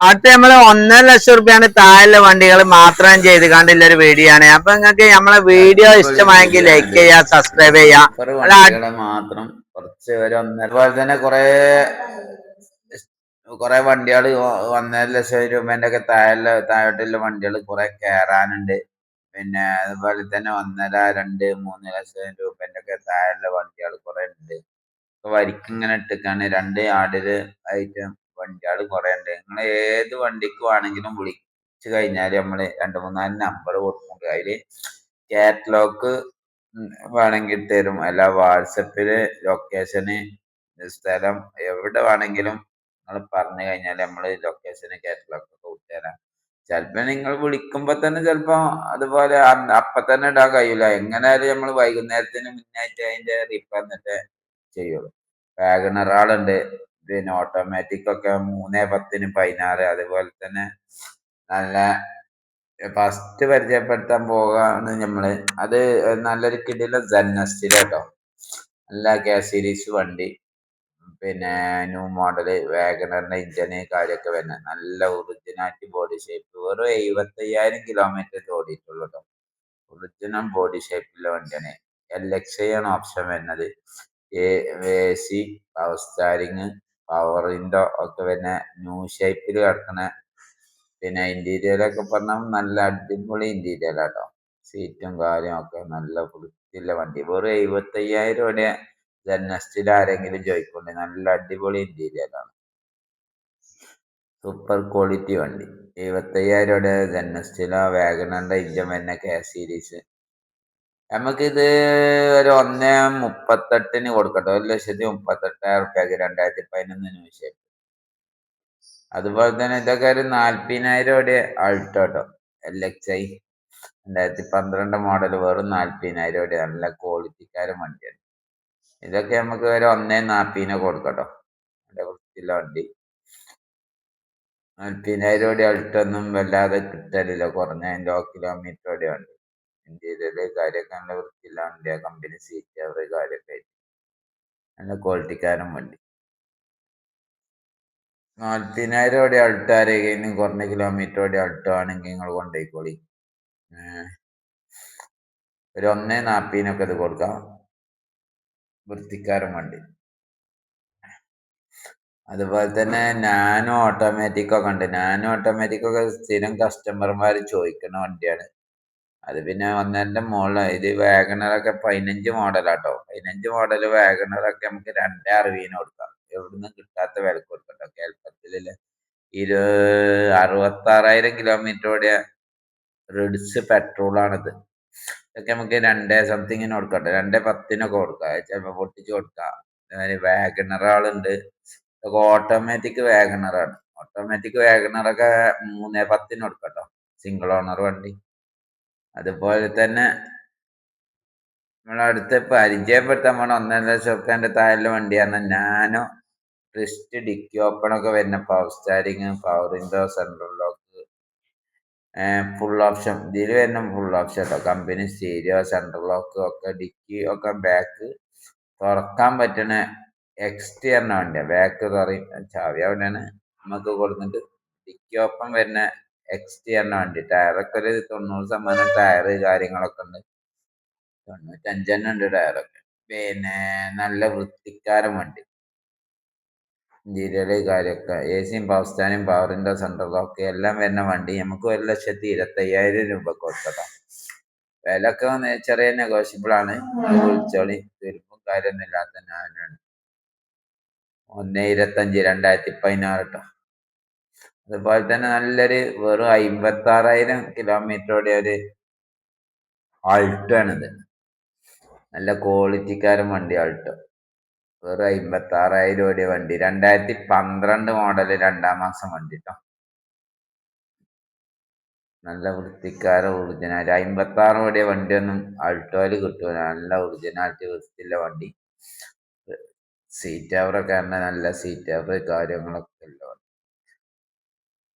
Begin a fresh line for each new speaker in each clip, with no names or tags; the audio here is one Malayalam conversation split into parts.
അടുത്ത നമ്മൾ ഒന്നര ലക്ഷം റുപ്യാണ് താഴെ വണ്ടികൾ മാത്രം ചെയ്ത് കണ്ടില്ല ഒരു വീഡിയോ ആണ്. അപ്പൊ നിങ്ങൾക്ക് നമ്മളെ വീഡിയോ ഇഷ്ടമായെങ്കിൽ ലൈക്ക് ചെയ്യാ സബ്സ്ക്രൈബ് ചെയ്യാ.
മാത്രം കുറച്ച് അതുപോലെ തന്നെ കൊറേ കൊറേ വണ്ടികൾ ഒന്നര ലക്ഷം രൂപേന്റെ ഒക്കെ താഴെ താഴോട്ടുള്ള വണ്ടികൾ കുറെ കയറാനുണ്ട് പിന്നെ അതുപോലെ തന്നെ ഒന്നര രണ്ട് മൂന്ന് ലക്ഷം രൂപേന്റെ ഒക്കെ താഴെയുള്ള വണ്ടികൾ കുറെ ഉണ്ട്. വരിക്കിങ്ങനെ ഇട്ടിക്കാണ്. രണ്ട് ആടിൽ ആയിട്ട് വണ്ടികൾ കുറെ ഉണ്ട് നിങ്ങൾ ഏത് വണ്ടിക്ക് വേണമെങ്കിലും വിളിച്ചു കഴിഞ്ഞാൽ നമ്മൾ രണ്ട് മൂന്നാൽ നമ്പർ കൊടുക്കും. അതിൽ കാറ്റലോഗ് വേണമെങ്കിൽ തരും. അല്ല വാട്സപ്പിൽ ലൊക്കേഷന് സ്ഥലം എവിടെ വേണമെങ്കിലും നിങ്ങൾ പറഞ്ഞു കഴിഞ്ഞാൽ നമ്മൾ ലൊക്കേഷന് കാറ്റലോഗ് ഒക്കെ വിട്ടുതരാം ചിലപ്പോ നിങ്ങൾ വിളിക്കുമ്പോ തന്നെ ചിലപ്പോ അതുപോലെ അപ്പൊ തന്നെ ഇടാൻ കഴിയൂല. എങ്ങനെയായാലും നമ്മൾ വൈകുന്നേരത്തിന് മുന്നായിട്ട് അതിന്റെ റിപ്പയർ എന്നിട്ട് ചെയ്യുള്ളൂ. വാഗണർ ആളുണ്ട് പിന്നെ ഓട്ടോമാറ്റിക് ഒക്കെ മൂന്നേ പത്തിന് പതിനാറ് അതുപോലെ തന്നെ നല്ല ഫസ്റ്റ് പരിചയപ്പെടുത്താൻ പോകാണ് നമ്മൾ അത് നല്ലൊരു കിടില ജന്നസ്റ്റിലാട്ടോ നല്ല കെ സീരീസ് വണ്ടി. പിന്നെ ന്യൂ മോഡൽ വാഗണറിന്റെ ഇഞ്ചന് കാര്യമൊക്കെ വരുന്നത് നല്ല ഒറിജിനാലിറ്റി ബോഡി ഷേപ്പ് വെറും എഴുപത്തയ്യായിരം കിലോമീറ്റർ ഓടിയിട്ടുള്ളൂ കേട്ടോ ഒറിജിനൽ ബോഡി ഷേപ്പിലുള്ള വണ്ടിയാണ്. എൽ എക്സ് ആണ് ഓപ്ഷൻ വരുന്നത്. A C power steering power ഒക്കെ പിന്നെ ന്യൂ ഷേപ്പിൽ കിടക്കുന്ന പിന്നെ ഇന്റീരിയർ ഒക്കെ പറഞ്ഞാൽ നല്ല അടിപൊളി ഇന്റീരിയർ കേട്ടോ സീറ്റും കാര്യമൊക്കെ നല്ല വൃത്തിയുള്ള വണ്ടി. വെറും എഴുപത്തയ്യായിരം രൂപയുടെ ജനസ്റ്റിൽ ആരെങ്കിലും ചോദിക്കൊണ്ട് നല്ല അടിപൊളി ഇന്റീരിയർ ആണ്. സൂപ്പർ ക്വാളിറ്റി വണ്ടി. എഴുപത്തയ്യായിരം രൂപയുടെ ജനസ്റ്റില വാഗണറിന്റെ ഇഞ്ചൻ വരുന്ന കെ സീരീസ് നമുക്കിത് ഒരു ഒന്നേ മുപ്പത്തെട്ടിന് കൊടുക്കട്ടെ. ഒരു ലക്ഷത്തി മുപ്പത്തെട്ടായിരം റുപ്യക്ക് രണ്ടായിരത്തി പതിനൊന്ന് വിഷയം. അതുപോലെ തന്നെ ഇതൊക്കെ ഒരു നാല്പതിനായിരം രൂപയുടെ ആൾട്ടോട്ടോ എൽ എക്സ് ഐ രണ്ടായിരത്തി പന്ത്രണ്ട് മോഡൽ വെറും നാല്പതിനായിരം രൂപയുടെ നല്ല ക്വാളിറ്റിക്കാരൻ വണ്ടിയാണ്. ഇതൊക്കെ നമുക്ക് ഒരു ഒന്നേ നാൽപ്പതിനെ കൊടുക്കട്ടോ. നല്ല വൃത്തിയുള്ള വണ്ടി. നാൽപ്പതിനായിരം രൂപയുടെ അൾട്ടൊന്നും വല്ലാതെ കിട്ടലില്ല. കുറഞ്ഞ ലോ കിലോമീറ്ററോടെ ഉണ്ട് ഇന്ത്യയിലെ കാര്യമൊക്കെ നല്ല വൃത്തിയുള്ള ഇന്ത്യ കമ്പനി സീറ്റ് അവർ കാര്യമൊക്കെ ആയിട്ട്. നല്ല ക്വാളിറ്റിക്കാരൻ വണ്ടി നാൽപ്പതിനായിരം ഓടി അൾട്ടോ ആരെങ്കിലും കുറഞ്ഞ കിലോമീറ്റർ ഓടി അൾട്ടോ ആണെങ്കിൽ നിങ്ങൾ കൊണ്ടുപോയിക്കോളി. ഒരു ഒന്നേ നാൽപ്പതിനൊക്കെ ഇത് കൊടുക്കാം. വൃത്തിക്കാരൻ വണ്ടി അതുപോലെ തന്നെ നാനോ ഓട്ടോമാറ്റിക് ഒക്കെ ഉണ്ട്. നാനോ ഓട്ടോമാറ്റിക് ഒക്കെ സ്ഥിരം കസ്റ്റമർമാർ ചോദിക്കുന്ന വണ്ടിയാണ്. അത് പിന്നെ ഒന്നരന്റെ മുകളിൽ ഇത് വാഗണറൊക്കെ പതിനഞ്ച് മോഡലാട്ടോ. പതിനഞ്ച് മോഡൽ വാഗണറൊക്കെ നമുക്ക് രണ്ടേ അറുപതിന് കൊടുക്കാം. എവിടുന്ന് കിട്ടാത്ത വിലക്ക് കൊടുക്കട്ടോ. കേരളത്തിലെ ഇരു അറുപത്താറായിരം കിലോമീറ്റർ ഓടിയ റിഡ്സ് പെട്രോളാണിത് ഇതൊക്കെ നമുക്ക് രണ്ടേ സംതിങ്ങിന് കൊടുക്കട്ടെ. രണ്ടേ പത്തിനൊക്കെ കൊടുക്കാം. ചിലപ്പോൾ പൊട്ടിച്ച് കൊടുക്കാം. വാഗണർ ആളുണ്ട്. ഇതൊക്കെ ഓട്ടോമാറ്റിക് വാഗണറാണ്. ഓട്ടോമാറ്റിക് വാഗണറൊക്കെ മൂന്നേ പത്തിന് കൊടുക്കട്ടോ. സിംഗിൾ ഓണർ വണ്ടി. അതുപോലെ തന്നെ നമ്മളടുത്ത് പരിചയപ്പെടുത്താൻ പോണ ഒന്നര ലക്ഷം താഴെ വണ്ടിയാണ്. നാനോ ട്രിസ്റ്റ് ഡിക്കി ഓപ്പൺ ഒക്കെ വരുന്ന power steering power window central lock full option ഇതിൽ വരുന്ന ഫുൾ ഓപ്ഷൻ കേട്ടോ കമ്പനി സ്റ്റീരിയോ സെൻട്രൽ ലോക്ക് ഒക്കെ ഡിക്കി ഒക്കെ ബാക്ക് തുറക്കാൻ പറ്റുന്ന എക്സ്റ്റീറിയറിന് വണ്ടിയാണ് ബാക്ക് തുറയും ചാവി അവിടെയാണ്. നമുക്ക് കൊടുത്തിട്ട് ഡിക്കി ഓപ്പൺ വരുന്ന എക്സ്റ്റീറിയറിന് വണ്ടി. ടയറൊക്കെ ഒരു തൊണ്ണൂറ് ശതമാനം ടയർ കാര്യങ്ങളൊക്കെ ഉണ്ട്. തൊണ്ണൂറ്റഞ്ചെണ്ണം ഉണ്ട് ടയറൊക്കെ പിന്നെ നല്ല വൃത്തിക്കാരൻ വണ്ടി. ഇന്റീരിയർ കാര്യമൊക്കെ. എ സിയും പവർ സ്റ്റാനും പവറിന്റെ സെൻട്രലും ഒക്കെ എല്ലാം വരുന്ന വണ്ടി. നമുക്ക് ഒരു ലക്ഷത്തി ഇരുപത്തയ്യായിരം രൂപ കൊടുക്കാം ഒക്കെ വന്ന് ചെറിയ നെഗോഷ്യബിൾ ആണ്. വിളിച്ചോളി. തീർപ്പും കാര്യമൊന്നും ഇല്ലാത്ത ഞാനാണ് ഒന്ന് ഇരുപത്തഞ്ച് രണ്ടായിരത്തി പതിനാറ് കേട്ടോ അതുപോലെ തന്നെ നല്ലൊരു വെറും അമ്പത്തി ആറായിരം കിലോമീറ്ററോടെ ഒരു ആൾട്ടോ ആണിത് നല്ല ക്വാളിറ്റിക്കാരൻ വണ്ടി ആൾട്ടോ. വെറും അമ്പത്തി ആറായിരം ഓടിയ വണ്ടി. രണ്ടായിരത്തി പന്ത്രണ്ട് മോഡൽ രണ്ടാം മാസം വണ്ടി കേട്ടോ നല്ല വൃത്തിക്കാര ഒറിജിനാലിറ്റി അമ്പത്തി ആറ് വണ്ടി വണ്ടിയൊന്നും ആൾട്ടോയിൽ കിട്ടൂല. നല്ല ഒറിജിനാലിറ്റി വൃത്തിയുള്ള വണ്ടി. സീറ്റ് കവറൊക്കെ നല്ല സീറ്റ് കവർ കാര്യങ്ങളൊക്കെ ഉള്ള വണ്ടി.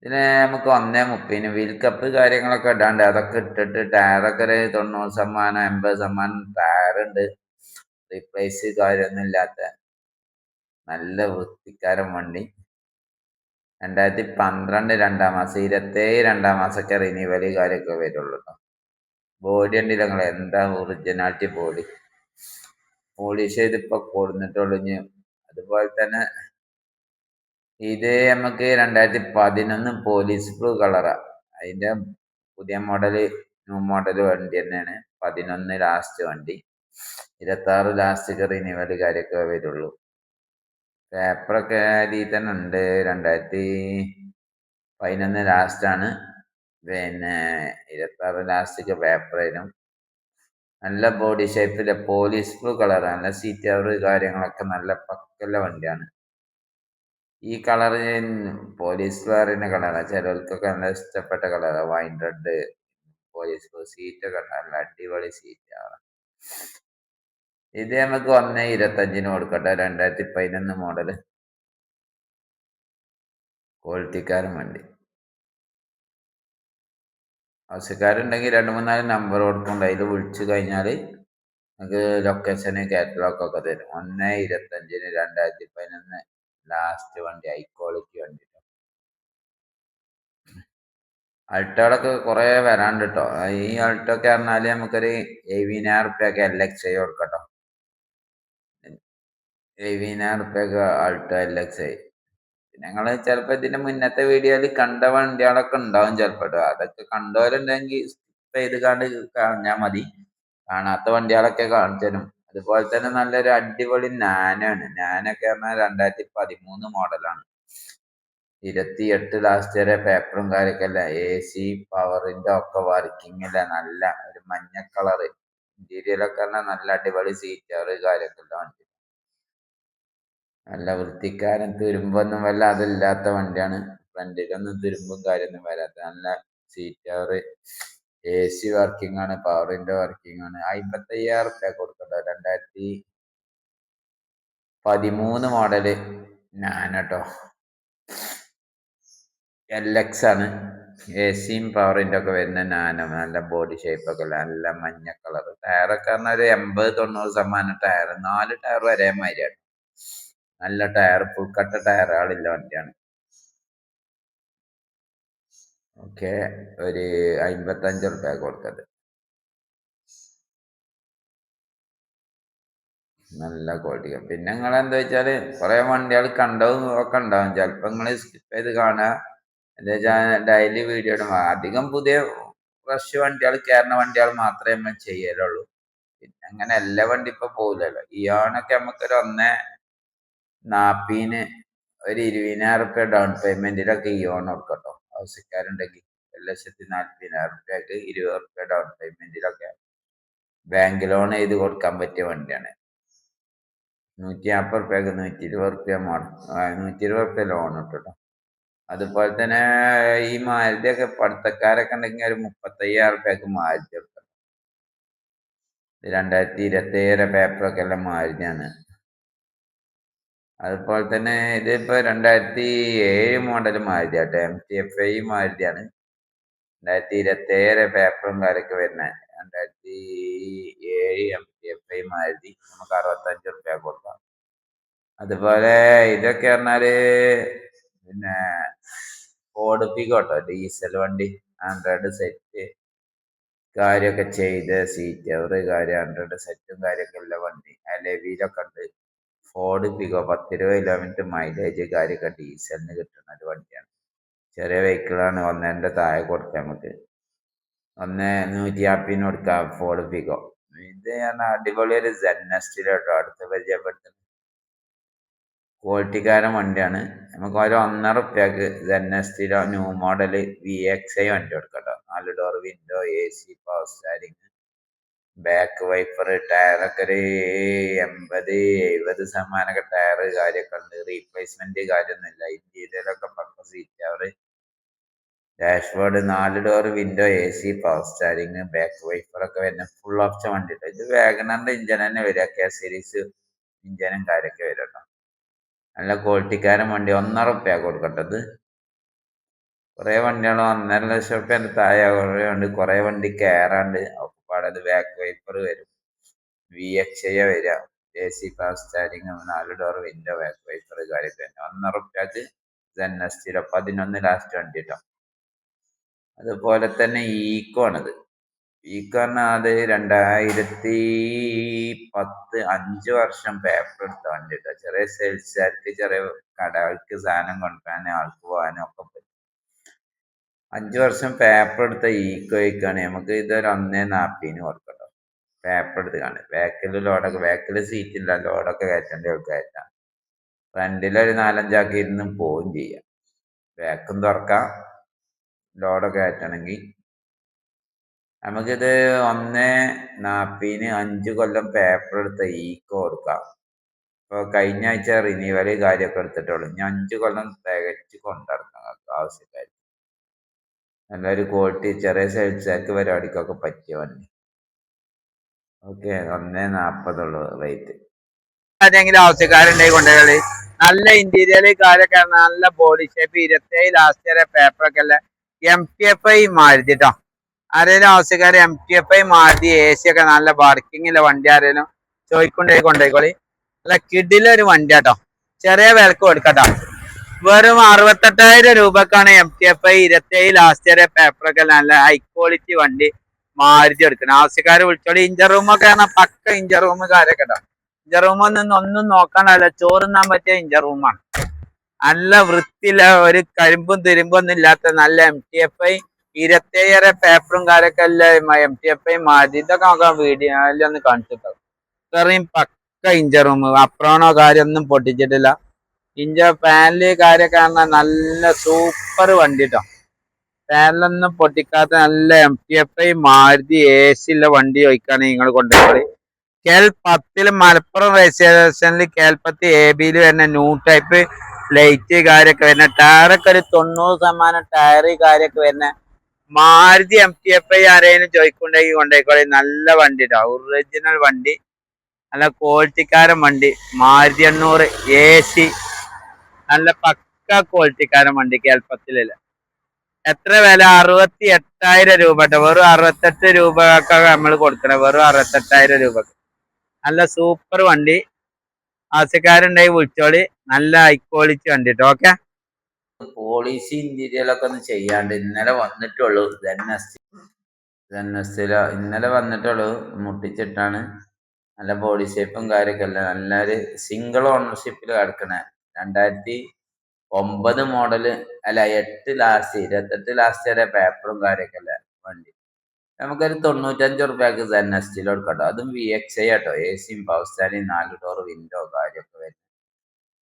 ഇതിന് നമുക്ക് ഒന്നേ മുപ്പതിന് വീൽ കപ്പ് കാര്യങ്ങളൊക്കെ ഇടാണ്ട് അതൊക്കെ ഇട്ടിട്ട് ടയറൊക്കെ ഒരു തൊണ്ണൂറ് ശതമാനം എൺപത് ശതമാനം ടയറുണ്ട് റീപ്ലേസ് കാര്യമൊന്നും ഇല്ലാത്ത നല്ല വൃത്തിക്കാരൻ വണ്ടി. രണ്ടായിരത്തി പന്ത്രണ്ട് രണ്ടാം മാസം ഇരുപത്തേഴ് രണ്ടാം മാസമൊക്കെ റിനീവൽ കാര്യമൊക്കെ വരുള്ളൂ ബോഡി ഉണ്ടല്ലോ എന്താ ഒറിജിനാലിറ്റി ബോഡി പോളിഷ് ചെയ്ത് കൊടുന്നിട്ടുള്ളു ഇനി. അതുപോലെ തന്നെ ഇത് നമുക്ക് രണ്ടായിരത്തി പതിനൊന്ന് പോലീസ് ബ്ലൂ കളറാ അതിന്റെ പുതിയ മോഡൽ ന്യൂ മോഡൽ വണ്ടി തന്നെയാണ്. പതിനൊന്ന് ലാസ്റ്റ് വണ്ടി. ഇരുപത്തി ആറ് ലാസ്റ്റ് റിന്യൂവൽ കാര്യമൊക്കെ വരുള്ളൂ. പേപ്പറൊക്കെ ഇതിൽ തന്നെ ഉണ്ട്. രണ്ടായിരത്തി പതിനൊന്ന് ലാസ്റ്റാണ് പിന്നെ ഇരുപത്തി ആറ് ലാസ്റ്റൊക്കെ പേപ്പർ ആയിരുന്നു. നല്ല ബോഡി ഷേപ്പിലെ പോലീസ് ബ്ലൂ കളർ നല്ല സീറ്റ് കാര്യങ്ങളൊക്കെ നല്ല പക്കല്ല വണ്ടിയാണ്. ഈ കളർ പോലീസ് ബ്ലൂ കളറാണ് ചിലർക്കൊക്കെ നല്ല ഇഷ്ടപ്പെട്ട കളറാണ് വൈൻ റെഡ് പോലീസ് സീറ്റ് സീറ്റൊക്കെ നല്ല അടിപൊളി സീറ്റാണ്. ഇത് നമുക്ക് ഒന്ന് ഇരുപത്തഞ്ചിന് കൊടുക്കട്ടെ. രണ്ടായിരത്തി പതിനൊന്ന് മോഡൽ ക്വാളിറ്റിക്കാരൻ വണ്ടി. ആവശ്യക്കാരുണ്ടെങ്കിൽ രണ്ട് മൂന്നാൽ നമ്പർ കൊടുക്കുന്നുണ്ട് അതിൽ വിളിച്ചു കഴിഞ്ഞാൽ നമുക്ക് ലൊക്കേഷന് കാറ്റലോഗ് ഒക്കെ തരും. ഒന്ന് ഇരുപത്തഞ്ചിന് രണ്ടായിരത്തി പതിനൊന്ന് ലാസ്റ്റ് വണ്ടി ഹൈ ക്വാളിറ്റി വണ്ടി അൾട്ടോടൊക്കെ കുറേ വരാണ്ട് കേട്ടോ ഈ അൾട്ടോ ഒക്കെ പറഞ്ഞാൽ നമുക്കൊരു എഴുപതിനായിരം റുപ്യൊക്കെ എൽ എക്സ് ഐ കൊടുക്കട്ടോ. എഴുപതിനായിരം റുപ്യൊക്കെ അൾട്ടോ എൽ എക്സ് ഐ ഞങ്ങൾ ചിലപ്പോൾ ഇതിന്റെ മുന്നത്തെ വീഡിയോയിൽ കണ്ട വണ്ടികളൊക്കെ ഉണ്ടാവും ചിലപ്പോൾ അതൊക്കെ കണ്ടവരുണ്ടെങ്കിൽ സ്കിപ്പ് ചെയ്ത് കണ്ട് കാണാൻ മതി. കാണാത്ത വണ്ടികളൊക്കെ കാണിച്ചു തരും. അതുപോലെ തന്നെ നല്ലൊരു അടിപൊളി നാനാണ്. നാനൊക്കെ പറഞ്ഞാൽ രണ്ടായിരത്തി പതിമൂന്ന് മോഡലാണ് ഇരുപത്തി എട്ട് ലാസ്റ്റ് വരെ പേപ്പറും കാര്യമൊക്കെ അല്ല? എ സി പവറിന്റെ ഒക്കെ വർക്കിംഗ് അല്ല? നല്ല ഒരു മഞ്ഞ കളറ് ഇന്റീരിയലൊക്കെ പറഞ്ഞാൽ നല്ല അടിപൊളി സീറ്റാറ് കാര്യമൊക്കെ ഉള്ള വണ്ടി. നല്ല വൃത്തിക്കാരൻ തുരുമ്പൊന്നും വല്ല അതില്ലാത്ത വണ്ടിയാണ്. ഫ്രണ്ടിലൊന്നും തുരുമ്പും കാര്യമൊന്നും വരാത്ത നല്ല seat cover A C working ആണ് പവറിന്റെ വർക്കിംഗ് ആണ്. അമ്പത്തി അയ്യായിരം റുപ്യ കൊടുക്കട്ടോ. രണ്ടായിരത്തി പതിമൂന്ന് മോഡൽ ഞാനട്ടോ എൽ എക്സ് ആണ്. എ സിയും പവറിന്റെ ഒക്കെ വരുന്ന നാനോ നല്ല ബോഡി ഷേപ്പ് ഒക്കെ ഉള്ള നല്ല മഞ്ഞ കളർ ടയറൊക്കെ പറഞ്ഞാൽ ഒരു എൺപത് തൊണ്ണൂറ് ശതമാനം ടയർ നാല് ടയർ വരെ മാതിരിയാണ്. നല്ല ടയർ ഫുൾ കട്ട ടയറുകളില്ല വണ്ടിയാണ്. ഓക്കെ. ഒരു അമ്പത്തഞ്ച് റുപ്യ കൊടുക്കത് നല്ല ക്വാളിറ്റി പിന്നെ നിങ്ങൾ എന്താ വെച്ചാൽ കുറെ വണ്ടികൾ കണ്ടതും ഒക്കെ ഉണ്ടാവും. ചിലപ്പോ നിങ്ങൾ സ്കിപ്പ് ചെയ്ത് കാണാ എന്താ വെച്ചാൽ ഡെയിലി വീഡിയോ ഇടും അധികം പുതിയ ഫ്രഷ് വണ്ടികൾ കയറുന്ന വണ്ടികൾ മാത്രമേ നമ്മൾ ചെയ്യലുള്ളൂ. പിന്നെ അങ്ങനെ എല്ലാ വണ്ടി ഇപ്പൊ പോകില്ലല്ലോ ഇയോണൊക്കെ നമുക്കൊരു ഒന്നേ നാപ്പീന് ഒരു ഇരുപതിനായിരം റുപ്യ ഡൗൺ പേയ്മെന്റിലൊക്കെ ഇയോൺ കൊടുക്കട്ടോ. ആവശ്യക്കാരുണ്ടെങ്കിൽ ഒരു ലക്ഷത്തി നാൽപ്പതിനായിരം റുപ്യക്ക് ഇരുപത് റുപ്യ ഡൗൺ പേയ്മെന്റിലൊക്കെ ബാങ്ക് ലോൺ ചെയ്ത് കൊടുക്കാൻ പറ്റിയ വണ്ടിയാണ്. നൂറ്റി നാൽപ്പത് റുപ്യക്ക് നൂറ്റി ഇരുപത് റുപ്യ നൂറ്റി ഇരുപത് റുപ്യ ലോൺ ഇട്ടോ അതുപോലെ തന്നെ ഈ മാരുതിയൊക്കെ പഠിത്തക്കാരൊക്കെ ഉണ്ടെങ്കിൽ ഒരു മുപ്പത്തയ്യായിരം റുപ്യക്ക് മാരുതി എടുക്കണം. രണ്ടായിരത്തി ഇരുപത്തി ഏഴ് പേപ്പറൊക്കെ എല്ലാം മാരുതിയാണ്. അതുപോലെ തന്നെ ഇതിപ്പോ രണ്ടായിരത്തി ഏഴ് മോഡൽ മാരുതി ആട്ടെ എം ടി എഫ് ഐ മാരുതിയാണ് രണ്ടായിരത്തി ഇരുപത്തി ഏഴ് പേപ്പറും M T F I Maruti നമുക്ക് അറുപത്തഞ്ച് റുപ്യ കൊടുക്കാം. അതുപോലെ ഇതൊക്കെ പറഞ്ഞാൽ പിന്നെ ഫോർഡ് പിക്കോട്ടോ ഡീസൽ വണ്ടി ആൻഡ്രോയിഡ് സെറ്റ് കാര്യമൊക്കെ ചെയ്ത് സീറ്റ് കവർ കാര്യം ആൻഡ്രോയിഡ് സെറ്റും കാര്യമൊക്കെ ഉള്ള വണ്ടി അല്ലെ? വീലൊക്കെ ഉണ്ട്. ഫോർഡ് പിക്കോ പത്തിരുപത് കിലോമീറ്റർ മൈലേജ് കാര്യമൊക്കെ ഡീസലിന് കിട്ടുന്ന ഒരു വണ്ടിയാണ്. ചെറിയ വെഹിക്കിളാണ് ഒന്നേന്റെ താഴെ കൊടുക്കാം നമുക്ക്. ഒന്ന് നൂറ്റി ആപ്പിന് കൊടുക്കാം ഫോർഡ് പിക്കോ ഇത് ഞാൻ അടിപൊളി ഒരു ജെന്നസ്റ്റിൽ കേട്ടോ. അടുത്ത് പരിചയപ്പെടുത്തുന്നത്. ക്വാളിറ്റിക്കാരൻ വണ്ടിയാണ്. നമുക്ക് ഒരു ഒന്നര റുപ്യക്ക് ജെന്നസ്റ്റിലോ new model V X I വണ്ടി കൊടുക്കട്ടോ നാല് door window A C power steering back wiper ടയറൊക്കെ ഒരു എൺപത് എഴുപത് ശതമാനമൊക്കെ ടയർ കാര്യമൊക്കെ റീപ്ലേസ്മെന്റ് കാര്യമൊന്നുമില്ല. ഇന്റീരിയലൊക്കെ പക്ക സീറ്റ് അവർ ഡാഷ്ബോർഡ് നാല് door window A C power steering back വൈപ്പറൊക്കെ വരുന്ന ഫുൾ ഓപ്ഷൻ വണ്ടി ഇത് വാഗണറിന്റെ ഇഞ്ചൻ തന്നെ വരിക. കെ സീരീസ് ഇഞ്ചനും കാര്യമൊക്കെ വരും നല്ല ക്വാളിറ്റിക്കാരൻ വണ്ടി. ഒന്നര റുപ്യ കൊടുക്കട്ടത് കുറേ വണ്ടികൾ ഒന്നര ലക്ഷം റുപ്യ താഴെ കുറേ ഉണ്ട് കുറേ വണ്ടി കയറാണ്ട് ഒക്കെപ്പാടത് ബാക്ക് വൈപ്പർ വരും. വി എക്സ് ഐ വരിക. എ സി പവർ സ്റ്റാരിങ് നാല് ഡോർ വിൻഡോ ബാക്ക് വൈപ്പർ കാര്യത്തിൽ തന്നെ. ഒന്നര റുപ്യക്ക് ജെന്നസ്റ്റിലോ പതിനൊന്ന് ലാസ്റ്റ് വണ്ടി അതുപോലെ തന്നെ ഈക്കോ ആണത്. ഈക്കോ പറഞ്ഞാൽ അത് രണ്ടായിരത്തി പത്ത് അഞ്ച് വർഷം പേപ്പർ എടുത്ത വണ്ടി കേട്ടോ ചെറിയ സെയിൽസുകാർക്ക് ചെറിയ കടകൾക്ക് സാധനം കൊണ്ടുപോകാനും ആൾക്ക് പോകാനും ഒക്കെ പറ്റും. അഞ്ച് വർഷം പേപ്പർ എടുത്ത ഈക്കോയ്ക്കാണ് നമുക്ക് ഇതൊരു ഒന്നേ നാപ്പിന് കൊടുക്കട്ടോ. പേപ്പർ എടുത്ത് കാണും ബാക്കിൽ ലോഡൊക്കെ ബാക്കിൽ സീറ്റ് ഇല്ല. ലോഡൊക്കെ കയറ്റേണ്ട കയറ്റാം ഫ്രണ്ടിലൊരു നാലഞ്ചാക്കി ഇരുന്ന് പോവുകയും ചെയ്യാം. ബാക്കും തുറക്കാം. ലോഡൊക്കെ കയറ്റണമെങ്കിൽ. നമുക്കിത് ഒന്ന് നാപ്പിന് അഞ്ച് കൊല്ലം പേപ്പർ എടുത്ത ഈക്കോ കൊടുക്കാം. ഇപ്പോൾ കഴിഞ്ഞ ആഴ്ച റിന്യൂവൽ കാര്യമൊക്കെ എടുത്തിട്ടുള്ളൂ. ഇനി അഞ്ച് കൊല്ലം തികച്ച് കൊണ്ടിറക്കാം ആവശ്യക്കാർ നല്ലൊരു ക്വാളിറ്റി ചെറിയ സൈസാക്ക് പരിപാടിക്കൊക്കെ പറ്റിയ വണ്ടി. ഓക്കെ ഒന്നേ നാൽപ്പതുള്ളൂ റേറ്റ്
ആരെങ്കിലും ആവശ്യക്കാരുണ്ടെങ്കിൽ കൊണ്ടുപോയി നല്ല ഇന്റീരിയർ കാര്യമൊക്കെ നല്ല ബോഡി ഷേപ്പ് ഇരുപത്തേഴ് ലാസ്റ്റ് വരെ പേപ്പറൊക്കെ അല്ല M T F I Maruti കേട്ടോ ആരെങ്കിലും ആവശ്യക്കാർ M T F I Maruti A C ഒക്കെ നല്ല വർക്കിംഗില്ല വണ്ടി ആരെങ്കിലും ചോദിക്കൊണ്ടേ കൊണ്ടുപോയിക്കോളി. നല്ല കിഡിലൊരു വണ്ടി കേട്ടോ ചെറിയ വിലക്ക് കൊടുക്കട്ടോ വെറും അറുപത്തെട്ടായിരം രൂപക്കാണ് എം ടി എഫ് ഐ ഇരുപത്തേഴ് ലാസ്റ്റ് വരെ പേപ്പറൊക്കെ നല്ല ഹൈ ക്വാളിറ്റി വണ്ടി മാരുതി എടുക്കണം. ആവശ്യക്കാർ വിളിച്ചോളി ഇഞ്ചർ റൂമൊക്കെ ആണ്? പക്ക ഇഞ്ചർ റൂം കാര്യമൊക്കെ കേട്ടോ ഇഞ്ചർ റൂമിൽ നിന്ന് ഒന്നും നോക്കാനല്ല ചോറുന്നാൻ പറ്റിയ ഇഞ്ചർ റൂമാണ് നല്ല വൃത്തിയില്ല ഒരു കരിമ്പും തിരുമ്പും ഒന്നും ഇല്ലാത്ത നല്ല എം ടി എഫ് ഐ ഇരുപത്തേഴര പേപ്പറും കാര്യമൊക്കെ അല്ല എം ടി എഫ് ഐ മാറ്റി ഇതൊക്കെ നോക്കാം വീഡിയോ ഒന്ന് കാണിച്ചിട്ടുണ്ടാവും ഇത്രയും പക്ക ഇഞ്ചർ റൂം അപ്രോണോ കാര്യമൊന്നും പൊട്ടിച്ചിട്ടില്ല. ഇഞ്ച പാനൽ കാര്യമൊക്കെ പറഞ്ഞാൽ നല്ല സൂപ്പർ വണ്ടിട്ടോ പാനലൊന്നും പൊട്ടിക്കാത്ത നല്ല M T F I Maruti A C ഉള്ള വണ്ടി ചോദിക്കാണ് നിങ്ങൾ കൊണ്ടുപോയി കെൽ പത്തിൽ മലപ്പുറം രജിസ്ട്രേഷനിൽ കേൽപ്പത്തി എ ബിയിൽ വരുന്ന ന്യൂ ടൈപ്പ് ലൈറ്റ് കാര്യമൊക്കെ വരുന്ന ടയറൊക്കെ ഒരു തൊണ്ണൂറ് ശതമാനം ടയർ കാര്യമൊക്കെ വരുന്ന Maruti M T F I ആരെയും ചോദിക്കുണ്ടെങ്കിൽ കൊണ്ടേക്കോളി നല്ല വണ്ടി ഒറിജിനൽ വണ്ടി. നല്ല ക്വാളിറ്റിക്കാരൻ വണ്ടി. മാരുതി എണ്ണൂറ് എ സി നല്ല പക്ക ക്വാളിറ്റിക്കാരൻ വണ്ടി കേൽപ്പത്തിലില്ല എത്ര വില? അറുപത്തി എട്ടായിരം രൂപ വെറും അറുപത്തെട്ട് രൂപക്കൊക്കെ നമ്മൾ കൊടുക്കണം. വെറും അറുപത്തെട്ടായിരം രൂപക്ക്. നല്ല സൂപ്പർ വണ്ടി. ആവശ്യക്കാരുണ്ടെങ്കിൽ വിളിച്ചോളി. നല്ല ഹൈ ക്വാളിറ്റി വണ്ടി കേട്ടോ ഓക്കെ
പോളിസി ഇന്റീരിയലൊക്കെ ഒന്ന് ചെയ്യാണ്ട്. ഇന്നലെ വന്നിട്ടുള്ളൂ. ഇന്നലെ വന്നിട്ടുള്ളൂ. മുട്ടിച്ചിട്ടാണ്. നല്ല ബോഡി ഷേപ്പും കാര്യമൊക്കെ അല്ല. നല്ലൊരു സിംഗിൾ ഓണർഷിപ്പിൽ കിടക്കണ. രണ്ടായിരത്തി ഒമ്പത് മോഡൽ അല്ല എട്ട് ലാസ്റ്റ് ഇരുപത്തെട്ട് ലാസ്റ്റ് വരെ പേപ്പറും കാര്യമൊക്കെ അല്ല വണ്ടി. നമുക്കൊരു തൊണ്ണൂറ്റഞ്ച് റുപ്യക്ക് ജെന്നസ്റ്റിൽ കൊടുക്കട്ടോ. അതും വി എക്സ് ഐ കേട്ടോ എ സിയും പവർ നാല് ഡോർ വിൻഡോ കാര്യമൊക്കെ വരും.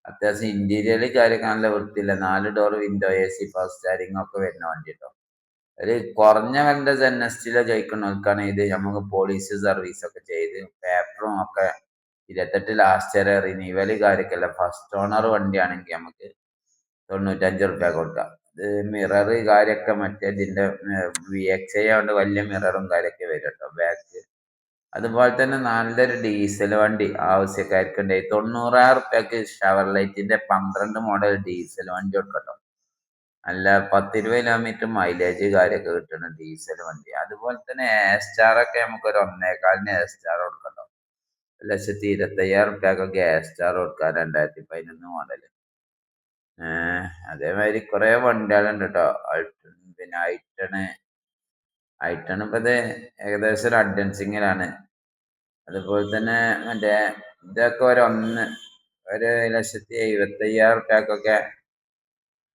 അത്യാവശ്യം ഇന്റീരിയറിൽ കാര്യമൊക്കെ നല്ല വൃത്തിയില്ല. നാല് door window A C power ഒക്കെ വരുന്ന വണ്ടി കേട്ടോ ഒരു കുറഞ്ഞ വിലന്റെ ജെന്നസ്റ്റിലോ ചോദിക്കുന്നവർക്കാണ് ഇത് നമുക്ക് പോളീസ് സർവീസ് ഒക്കെ ചെയ്ത് പേപ്പറും ഒക്കെ ഇരുപത്തെട്ട് ലാസ്റ്റ് വരെ റിനീവൽ കാര്യക്കല്ല ഫസ്റ്റ് ഓണർ വണ്ടിയാണെങ്കിൽ നമുക്ക് തൊണ്ണൂറ്റഞ്ച് റുപ്യ കൊടുക്കാം. ഇത് മിറർ കാര്യമൊക്കെ മറ്റേ ഇതിന്റെ വി എക്സ് ഐ ആയതുകൊണ്ട് വലിയ മിററും കാര്യമൊക്കെ വരും കേട്ടോ ബാക്ക് അതുപോലെ തന്നെ നല്ലൊരു ഡീസൽ വണ്ടി ആവശ്യക്കാർക്കുണ്ടായി തൊണ്ണൂറായിരം റുപ്യക്ക് ഷവർ ലൈറ്റിന്റെ പന്ത്രണ്ട് മോഡൽ ഡീസൽ വണ്ടി കൊടുക്കട്ടോ. നല്ല പത്തിരുപത് കിലോമീറ്റർ മൈലേജ് കാര്യമൊക്കെ കിട്ടുന്ന ഡീസൽ വണ്ടി. അതുപോലെ തന്നെ എ സ്റ്റാർ ഒക്കെ നമുക്ക് ഒരു ഒന്നേകാലിന് എ സ്റ്റാർ കൊടുക്കട്ടോ. ലക്ഷത്തി ഇരുപത്തയ്യായിരം റുപ്യക്കൊക്കെ ഗ്യാസ് സ്റ്റാർ കൊടുക്കാം രണ്ടായിരത്തി പതിനൊന്ന് മോഡൽ അതേമാതിരി കുറേ വണ്ടികളുണ്ട് കേട്ടോ പിന്നെ ഐറ്റണ് ഐറ്റണ് ഇപ്പൊ ഇത് ഏകദേശം ഒരു അഡ്വൻസിങ്ങിലാണ് അതുപോലെ തന്നെ മറ്റേ ഇതൊക്കെ ഒരൊന്ന് ഒരു ലക്ഷത്തി എഴുപത്തി അയ്യായിരം റുപ്യക്കൊക്കെ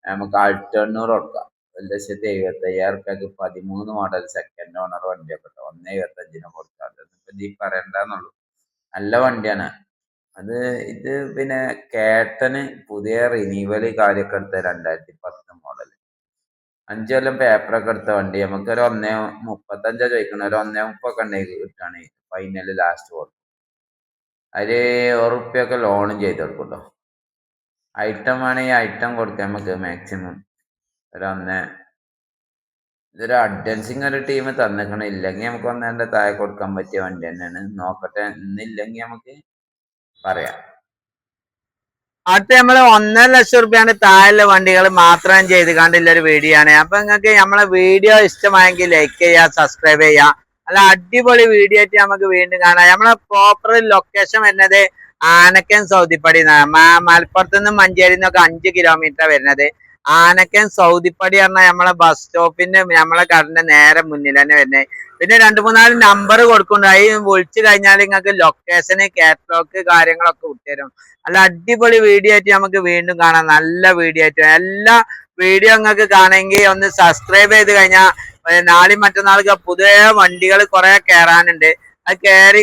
നമുക്ക് അൾട്ടെണ്ണൂറ് കൊടുക്കാം. ഒരു ലക്ഷത്തി എഴുപത്തി അയ്യായിരം റുപ്യക്ക് പതിമൂന്ന് മോഡൽ സെക്കൻഡ് ഓണർ വണ്ടിയൊക്കെ കേട്ടോ ഒന്ന് എഴുപത്തഞ്ചിന് കൊടുക്കാം. ഇപ്പൊ ഈ പറയണ്ടെന്നുള്ളൂ. നല്ല വണ്ടിയാണ്. അത് ഇത് പിന്നെ കേട്ടന് പുതിയ റിനീവൽ കാര്യമൊക്കെ എടുത്ത രണ്ടായിരത്തി പത്ത് മോഡൽ അഞ്ച് കൊല്ലം പേപ്പറൊക്കെ എടുത്ത വണ്ടി. നമുക്ക് ഒരു ഒന്നേ മുപ്പത്തഞ്ചാ ചോദിക്കണം. ഒരു ഒന്നേ മുപ്പൊക്കെ ഉണ്ടെങ്കിൽ കിട്ടുകയാണ് ഫൈനൽ ലാസ്റ്റ് കൊടുക്കും അതിൽ ഉറുപ്പ്യൊക്കെ ലോണും ചെയ്ത് കൊടുക്കട്ടോ ഐറ്റം വേണമെങ്കിൽ ഐറ്റം കൊടുക്കാം നമുക്ക് മാക്സിമം ഒരു ഒന്നേ ഇതൊരു അഡ്വൻസിങ് ഒരു ടീം തന്നിക്കണം. ഇല്ലെങ്കിൽ നമുക്ക് ഒന്നേന്റെ താഴെ കൊടുക്കാൻ പറ്റിയ വണ്ടി തന്നെയാണ്. നോക്കട്ടെ ഇന്നില്ലെങ്കിൽ നമുക്ക് പറയാം.
അടുത്ത നമ്മൾ ഒന്നര ലക്ഷം റുപ്യാണ് താഴെ വണ്ടികൾ മാത്രം ചെയ്ത് കണ്ടില്ല ഒരു വീഡിയോ ആണ്. അപ്പൊ നിങ്ങൾക്ക് നമ്മളെ വീഡിയോ ഇഷ്ടമായെങ്കിൽ ലൈക്ക് ചെയ്യുക സബ്സ്ക്രൈബ് ചെയ്യുക അല്ല അടിപൊളി വീഡിയോ ആയിട്ട് നമുക്ക് വീണ്ടും കാണാം. നമ്മളെ പ്രോപ്പർ ലൊക്കേഷൻ വരുന്നത് ആനക്കൻ സൗദിപ്പടി മലപ്പുറത്ത് നിന്ന് മഞ്ചേരി നിന്നൊക്കെ അഞ്ച് കിലോമീറ്റർ വരുന്നത്. ആനക്കൻ സൗദിപ്പടി പറഞ്ഞ നമ്മളെ ബസ് സ്റ്റോപ്പിന്റെ നമ്മളെ കടന്റെ നേരെ മുന്നിൽ തന്നെ വരുന്നത് പിന്നെ രണ്ടു മൂന്നാൽ നമ്പർ കൊടുക്കുന്നുണ്ട്. അതിൽ വിളിച്ചു കഴിഞ്ഞാൽ നിങ്ങൾക്ക് ലൊക്കേഷന് കാറ്റലോഗ് കാര്യങ്ങളൊക്കെ വിട്ടുതരും. നല്ല അടിപൊളി വീഡിയോ ആയിട്ട് നമുക്ക് വീണ്ടും കാണാം. നല്ല വീഡിയോ ആയിട്ട്. എല്ലാ വീഡിയോ നിങ്ങൾക്ക് കാണണമെങ്കിൽ ഒന്ന് സബ്സ്ക്രൈബ് ചെയ്ത് കഴിഞ്ഞാൽ നാളെ മറ്റന്നാൾക്ക് പുതിയ വണ്ടികൾ കുറെ കയറാനുണ്ട് അത് കയറി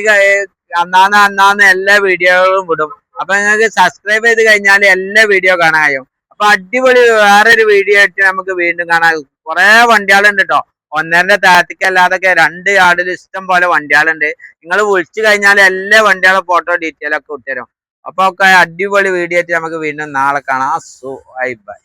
അന്നാന്ന് അന്നാന്ന് എല്ലാ വീഡിയോകളും വിടും. അപ്പൊ നിങ്ങൾക്ക് സബ്സ്ക്രൈബ് ചെയ്ത് കഴിഞ്ഞാൽ എല്ലാ വീഡിയോ കാണാൻ കഴിയും. അപ്പൊ അടിപൊളി വേറൊരു വീഡിയോ ആയിട്ട് നമുക്ക് വീണ്ടും കാണാം. കുറെ വണ്ടികളുണ്ട് കേട്ടോ ഒന്നരന്റെ താഴത്തേക്ക് അല്ലാതൊക്കെ രണ്ട് യാർഡിൽ ഇഷ്ടം പോലെ വണ്ടികളുണ്ട്. നിങ്ങൾ വിളിച്ചു കഴിഞ്ഞാൽ എല്ലാ വണ്ടികളും ഫോട്ടോ ഡീറ്റെയിൽ ഒക്കെ ഇട്ടുതരും. അപ്പൊ ഒക്കെ അടിപൊളി വീഡിയോ ആയിട്ട് നമുക്ക് വീണ്ടും നാളെ കാണാം. So bye bye